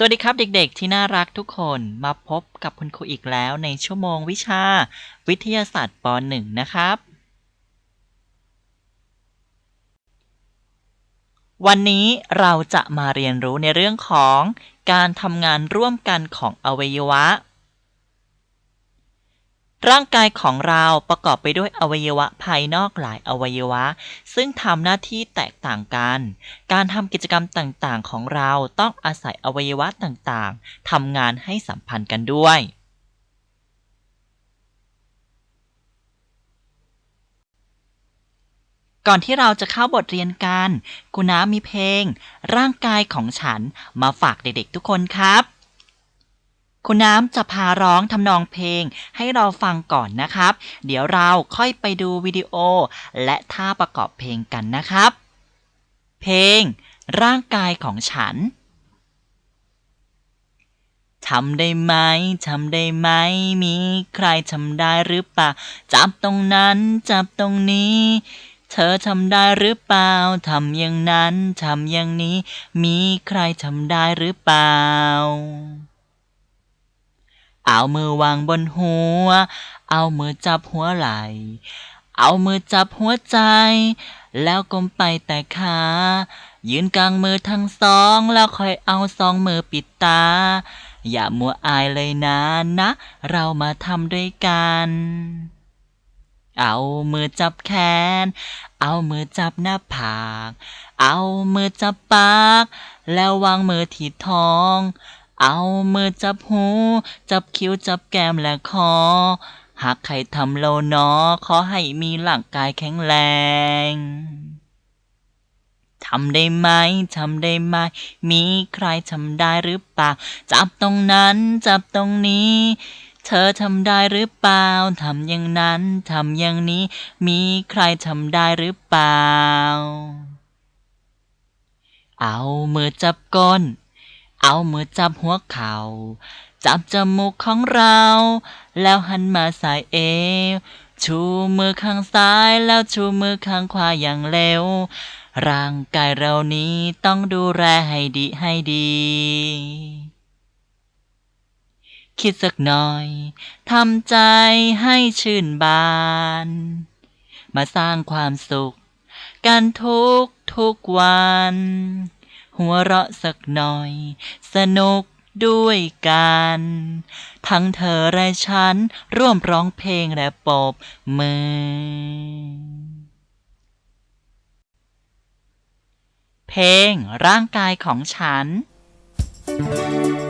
สวัสดีครับเด็กๆ ที่น่ารักทุกคนมาพบกับคุณครูอีกแล้วในชั่วโมงวิชา วิทยาศาสตร์ป .1 นะครับ วันนี้เราจะมาเรียนรู้ในเรื่องของการทำงานร่วมกันของอวัยวะ ร่างกายของเราประกอบไปด้วยอวัยวะภายนอกหลายอวัยวะ ซึ่งทำหน้าที่แตกต่างกัน การทำกิจกรรมต่างๆ ของเราต้องอาศัยอวัยวะต่างๆทำงานให้สัมพันธ์กันด้วย ก่อนที่เราจะเข้าบทเรียนกัน คุณน้ามีเพลง ร่างกายของฉันมาฝากเด็กๆทุกคนครับ คุณน้ำจะพาร้องทำนองเพลงให้เราฟังก่อนนะครับ เดี๋ยวเราค่อยไปดูวิดีโอ และท่าประกอบเพลงกันนะครับ เพลง ร่างกายของฉันทำได้ไหม ทำได้ไหม มีใครทำได้หรือเปล่า จับตรงนั้น จับตรงนี้ เธอทำได้หรือเปล่า ทำอย่างนั้น ทำอย่างนี้ มีใครทำได้หรือเปล่า เอามือวางบนหัว เอามือจับหัวไหล่ เอามือจับหัวใจ แล้วก้มไปแต่ขา ยืนกลางมือทั้งสอง แล้วค่อยเอาสองมือปิดตา อย่ามัวอายเลยนะนะ เรามาทำด้วยกัน เอามือจับแขน เอามือจับหน้าผาก เอามือจับปาก แล้ววางมือที่ท้อง เอามือจับหู จับคิ้วจับแก้มและคอ หากใครทำโลนอขอให้มีร่างกายแข็งแรงทำได้ไหม ทำได้ไหม มีใครทำได้หรือเปล่า จับตรงนั้น จับตรงนี้ เธอทำได้หรือเปล่า ทำอย่างนั้น ทำอย่างนี้ มีใครทำได้หรือเปล่า เอามือจับก้น เอามือจับหัวเขา่า จับจมูกของเรา แล้วหันมาสายเอว ชูมือข้างซ้ายแล้วชูมือข้างขวาอย่างเร็ว ร่างกายเรานี้ต้องดูแลให้ดีให้ดี คิดสักหน่อย ทำใจให้ชื่นบาน มาสร้างความสุข กันทุกทุกวัน หัวเราะสักหน่อย สนุกด้วยกัน ทั้งเธอและฉันร่วมร้องเพลงและปอบมือ เพลงร่างกายของฉันทำ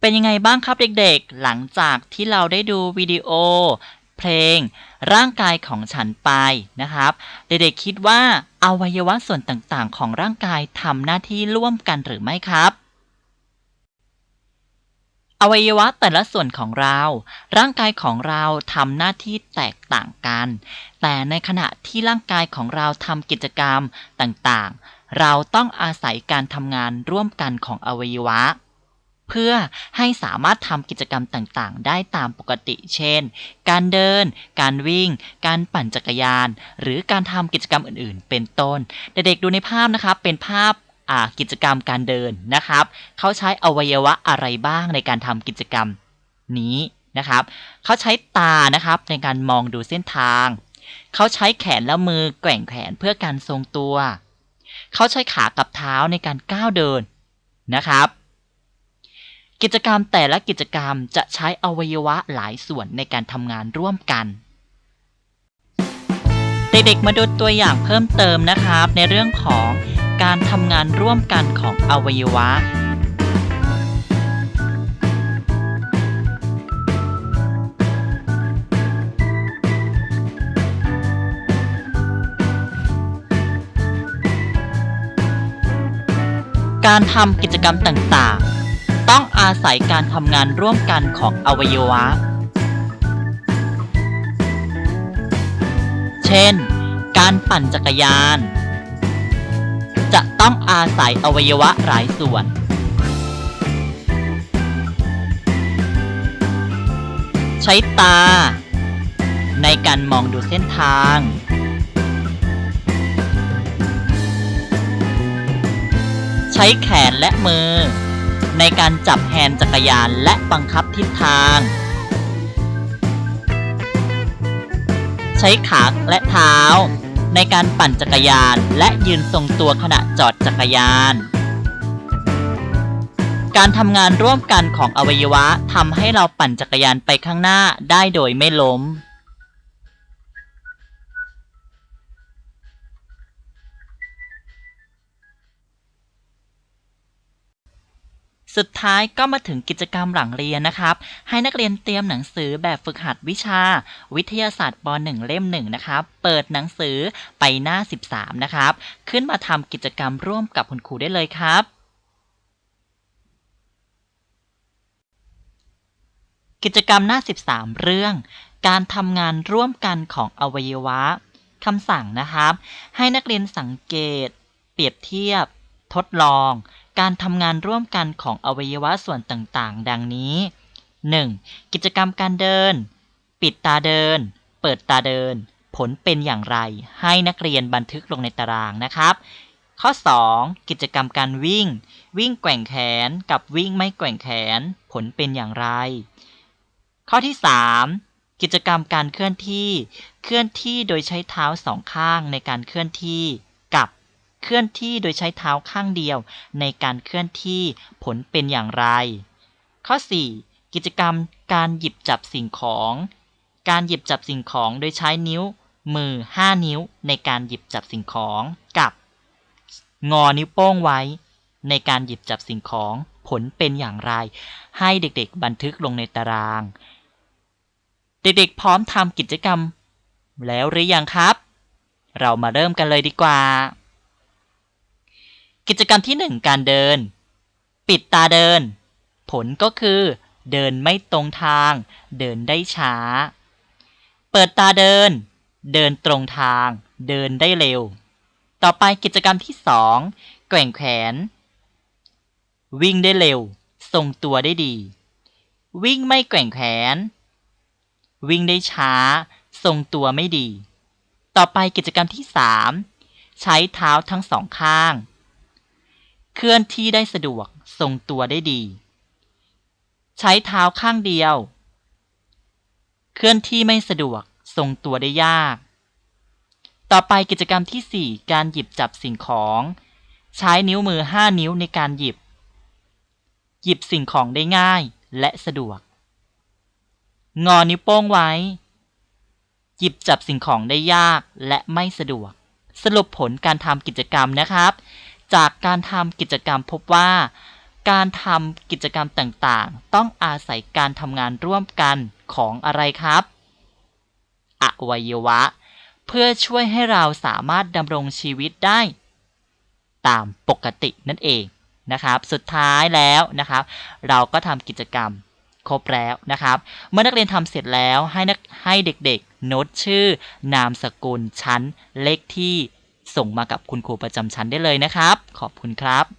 เป็นยังไงบ้างครับเด็กๆ หลังจากที่เราได้ดูวิดีโอ เพลง ร่างกายของฉันไปนะครับ เด็กๆคิดว่าอวัยวะส่วนต่างๆ ของร่างกายทำหน้าที่ร่วมกันหรือไม่ครับ อวัยวะแต่ละส่วนของเรา ร่างกายของเราทำหน้าที่แตกต่างกัน แต่ในขณะที่ร่างกายของเราทำกิจกรรมต่างๆ เราต้องอาศัยการทำงานร่วมกันของอวัยวะ เพื่อให้สามารถทำกิจกรรมต่างๆ ได้ตามปกติ เช่น การเดิน การวิ่ง การปั่นจักรยาน หรือการทำกิจกรรมอื่นๆ เป็นต้น เด็กๆดูในภาพนะครับเป็นภาพกิจกรรมการเดินนะครับ เขาใช้อวัยวะอะไรบ้างในการทำกิจกรรมนี้นะครับ เขาใช้ตานะครับในการมองดูเส้นทาง เขาใช้แขนและมือแกว่งแขนเพื่อการทรงตัว เขาใช้ขากับเท้าในการก้าวเดินนะครับ กิจกรรมแต่ละกิจกรรมจะใช้อวัยวะหลายส่วนในการทำงานร่วมกัน เด็กๆ มาดูตัวอย่างเพิ่มเติมนะครับ ในเรื่องของการทำงานร่วมกันของอวัยวะการทำกิจกรรมต่างๆ ต้องอาศัยการทำงานร่วมกันของอวัยวะ เช่น การปั่นจักรยาน จะต้องอาศัยอวัยวะหลายส่วน ใช้ตา ในการมองดูเส้นทาง ใช้แขนและมือ ในการจับแฮนด์จักรยานและบังคับทิศทาง ใช้ขาและเท้า ในการปั่นจักรยานและยืนทรงตัวขณะจอดจักรยาน การทำงานร่วมกันของอวัยวะทำให้เราปั่นจักรยานไปข้างหน้าได้โดยไม่ล้ม สุดท้ายก็มาถึงกิจกรรมหลังเรียนนะครับ ให้นักเรียนเตรียมหนังสือแบบฝึกหัดวิชา วิทยาศาสตร์ป .1 เล่มหนึ่งนะครับ เปิดหนังสือไปหน้า 13 นะครับ ขึ้นมาทำกิจกรรมร่วมกับคุณครูได้เลยครับกิจกรรมหน้า 13 เรื่อง การทำงานร่วมกันของอวัยวะคำสั่งนะครับ ให้นักเรียนสังเกต เปรียบเทียบ ทดลอง การทำงานร่วมกันของอวัยวะส่วนต่างๆ ดังนี้ 1. กิจกรรมการเดิน ปิดตาเดิน เปิดตาเดิน ผลเป็นอย่างไร ให้นักเรียนบันทึกลงในตารางนะครับ ข้อ 2. กิจกรรมการวิ่ง วิ่งแกว่งแขนกับวิ่งไม่แกว่งแขน ผลเป็นอย่างไร ข้อที่ 3. กิจกรรมการเคลื่อนที่ เคลื่อนที่โดยใช้เท้าสองข้างในการเคลื่อนที่ เคลื่อนที่โดยใช้เท้าข้างเดียว ในการเคลื่อนที่ผลเป็นอย่างไร ข้อ 4. กิจกรรมการหยิบจับสิ่งของ การหยิบจับสิ่งของโดยใช้นิ้ว มือ 5 นิ้ว ในการหยิบจับสิ่งของกับ งอนิ้วโป้งไว้ ในการหยิบจับสิ่งของผลเป็นอย่างไร ให้เด็กๆ บันทึกลงในตาราง เด็กๆ พร้อมทำกิจกรรม แล้วหรือยังครับ เรามาเริ่มกันเลยดีกว่า กิจกรรมที่ 1 การเดิน ปิดตาเดิน ผลก็คือ เดินไม่ตรงทาง เดินได้ช้า เปิดตาเดิน เดินตรงทาง เดินได้เร็ว ต่อไปกิจกรรมที่ 2 แกว่งแขน วิ่งได้เร็ว ทรงตัวได้ดี วิ่งไม่แกว่งแขน วิ่งได้ช้า ทรงตัวไม่ดี ต่อไปกิจกรรมที่ 3 ใช้เท้าทั้งสองข้าง เคลื่อนที่ได้สะดวกทรงตัวได้ดี ใช้เท้าข้างเดียว เคลื่อนที่ไม่สะดวกทรงตัวได้ยาก ต่อไปกิจกรรมที่ 4 การหยิบจับสิ่งของ ใช้นิ้วมือ 5 นิ้วในการหยิบ หยิบสิ่งของได้ง่ายและสะดวก งอนิ้วโป้งไว้ หยิบจับสิ่งของได้ยากและไม่สะดวก สรุปผลการทำกิจกรรมนะครับ จากการทำกิจกรรมพบว่า การทำกิจกรรมต่างๆ ต้องอาศัยการทำงานร่วมกันของอะไรครับอวัยวะ เพื่อช่วยให้เราสามารถดำรงชีวิตได้ ตามปกตินั่นเองนะครับ สุดท้ายแล้วนะครับ เราก็ทำกิจกรรมครบแล้วนะครับ เมื่อนักเรียนทำเสร็จแล้วให้นักให้เด็กๆ โน้ตชื่อนามสกุลชั้นเลขที่ ส่งมากับคุณครูประจำชั้นได้เลยนะครับ ขอบคุณครับ